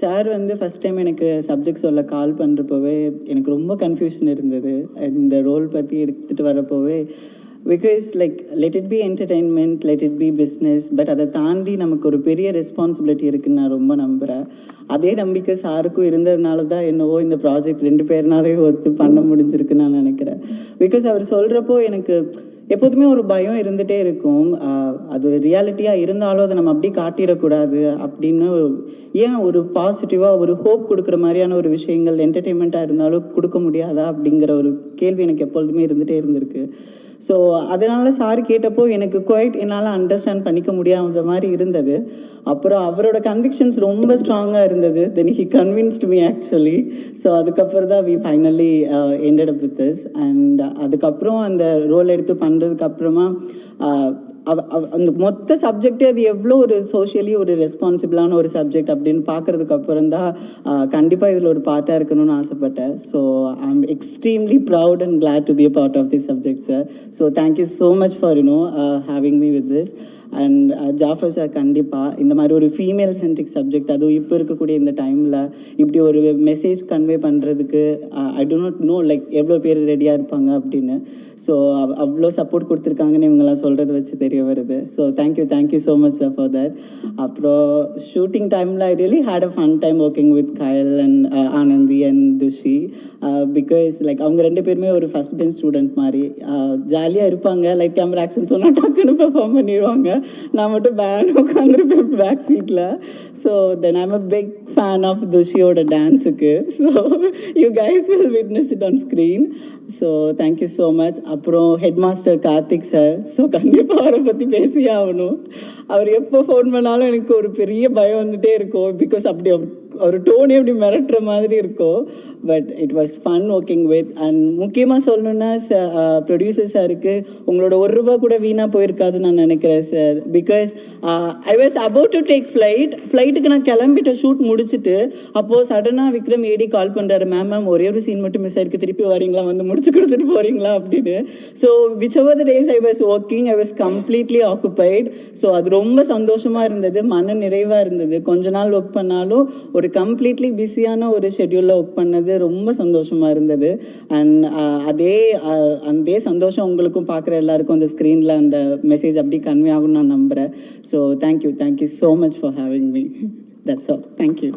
Sir வந்து first time எனக்கு subject சொல்ல கால் பண்ணுறப்போவே எனக்கு ரொம்ப கன்ஃபியூஷன் இருந்தது. இந்த ரோல் பற்றி எடுத்துகிட்டு வரப்போவே because like let it be entertainment let it be business but அதை தாண்டி நமக்கு ஒரு பெரிய ரெஸ்பான்சிபிலிட்டி இருக்குன்னு நான் ரொம்ப நம்புகிறேன் அதே நம்பிக்கை சாருக்கும் இருந்ததுனால தான் என்னவோ இந்த ப்ராஜெக்ட் ரெண்டு பேர்னாலே ஒத்து பண்ண முடிஞ்சிருக்குன்னு நான் நினைக்கிறேன். பிகாஸ் அவர் சொல்கிறப்போ எனக்கு எப்போதுமே ஒரு பயம் இருந்துகிட்டே இருக்கும். அது ரியாலிட்டியாக இருந்தாலும் அதை நம்ம அப்படி காட்டிடக்கூடாது அப்படின்னு ஏன் ஒரு பாசிட்டிவாக ஒரு ஹோப் கொடுக்குற மாதிரியான ஒரு விஷயங்கள் என்டர்டெயின்மெண்ட்டாக இருந்தாலும் கொடுக்க முடியாதா அப்படிங்கிற ஒரு கேள்வி எனக்கு எப்பொழுதுமே இருந்துகிட்டே இருந்திருக்கு. ஸோ அதனால் சார் கேட்டப்போ எனக்கு குவைட் என்னால் அண்டர்ஸ்டாண்ட் பண்ணிக்க முடியாத மாதிரி இருந்தது. அப்புறம் அவரோட கன்விக்ஷன்ஸ் ரொம்ப ஸ்ட்ராங்காக இருந்தது. Then he convinced me actually so அதுக்கப்புறம் தான் we finally ended up with this and அதுக்கப்புறம் அந்த ரோல் எடுத்து பண்ணுறதுக்கு அப்புறமா uh, அந்த மொத்த சப்ஜெக்டே அது எவ்வளோ ஒரு சோஷியலி ஒரு ரெஸ்பான்சிபிளான ஒரு சப்ஜெக்ட் அப்படின்னு பார்க்கறதுக்கு அப்புறம் தான் கண்டிப்பாக இதில் ஒரு பார்ட்டாக இருக்கணும்னு ஆசைப்பட்டேன். So I am extremely proud and glad to be a part of the subject sir so thank you so much for you know having me with this and Jaffer uh, sir கண்டிப்பாக இந்த மாதிரி ஒரு female centric subject அதுவும் இப்போ இருக்கக்கூடிய இந்த டைமில் இப்படி ஒரு மெசேஜ் கன்வே பண்ணுறதுக்கு I do not know like எவ்வளோ பேர் ரெடியாக இருப்பாங்க அப்படின்னு. ஸோ அவ்வளோ சப்போர்ட் கொடுத்துருக்காங்கன்னு இவங்கெல்லாம் சொல்கிறத வச்சு தெரிய வருது. So thank you thank you so much sir for that அப்புறம் ஷூட்டிங் டைமில் I really had a fun time working with Kayal and Anandhi and Thushi because like அவங்க ரெண்டு பேருமே ஒரு ஃபஸ்ட் பெஞ்ச் ஸ்டூடெண்ட் மாதிரி. Uh, ஜாலியாக இருப்பாங்க. லைக் கேமரா ஆக்ஷன் சொன்னால் டக்குன்னு பெர்ஃபார்ம் பண்ணிடுவாங்க. நான் மட்டும் பேன் உட்காந்துருப்பேன் பேக் சீட்டில் so then I'm a big fan of துஷியோட டான்ஸுக்கு so you guys will witness it on screen so thank you so much அப்புறம் head master Karthik sir so கண்டிப்பாக அவரை பற்றி பேசியே ஆகணும். அவர் எப்போ ஃபோன் பண்ணாலும் எனக்கு ஒரு பெரிய பயம் வந்துட்டே இருக்கும். பிகாஸ் அப்படி அவர் ஒரு டோனே அப்படி மிரட்டுற மாதிரி இருக்கும். But it was fun working with and முக்கியமாக சொல்லணுன்னா ப்ரொடியூசர் சாருக்கு உங்களோட ஒரு ரூபா கூட வீணாக போயிருக்காதுன்னு நான் நினைக்கிறேன் sir because I was about to take flight ஃப்ளைட்டுக்கு நான் கிளம்பிட்ட ஷூட் முடிச்சுட்டு அப்போது சடனாக விக்ரம் ஏடி கால் பண்ணுறாரு மேம் மேம் ஒரே ஒரு சீன் மட்டும் மிஸ் ஆயிருக்கு. திருப்பி வரீங்களா? வந்து முடிச்சு கொடுத்துட்டு போகிறீங்களா அப்படின்னு. So which over the days I was working I was completely occupied so அது ரொம்ப சந்தோஷமாக இருந்தது. மன நிறைவாக இருந்தது. கொஞ்ச நாள் ஒர்க் பண்ணாலும் ஒரு கம்ப்ளீட்லி பிஸியான ஒரு ஷெட்யூலில் ஒர்க் பண்ணது. ரொம்ப சந்தோஷமாக இருந்தது. அண்ட் அதே அதே சந்தோஷம் உங்களுக்கும் பார்க்குற எல்லாருக்கும் அந்த ஸ்க்ரீனில் அந்த மெசேஜ் அப்படி கன்வே ஆகும்னு நான் நம்புகிறேன் so thank you thank you so much for having me that's all thank you